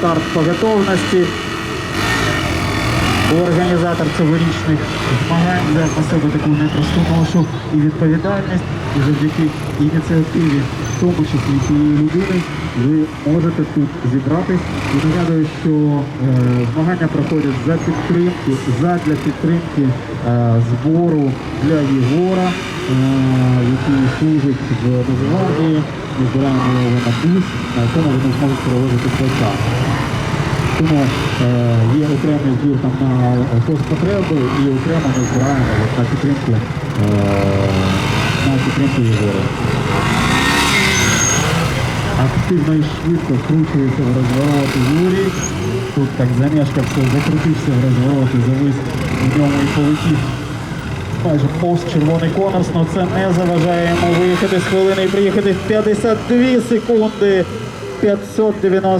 старт по готовності. Організатор цьогорічних змагань взяв на себе таку непросту ношу і відповідальність, і завдяки ініціативі, в тому числі цієї людини, ви можете тут зібратись. І нагадую, що е, змагання проходять за підтримки, задля підтримки е, збору для Єгора, е, який служить в Незаландії. Ми збираємо його на бус, на якому вони зможуть проводити свій час. Тому е, є окремий збір там на соцпотреби і окремо ми збираємо на підтримку, е, на підтримку Єгора. Активно і швидко вкручується в розворот Юрій. Тут так замешкався, закрутився в розворот і завис в ньому і полетів. Майже повз червоний конус, але це не заважає йому виїхати з хвилини і приїхати в 52 секунди. 590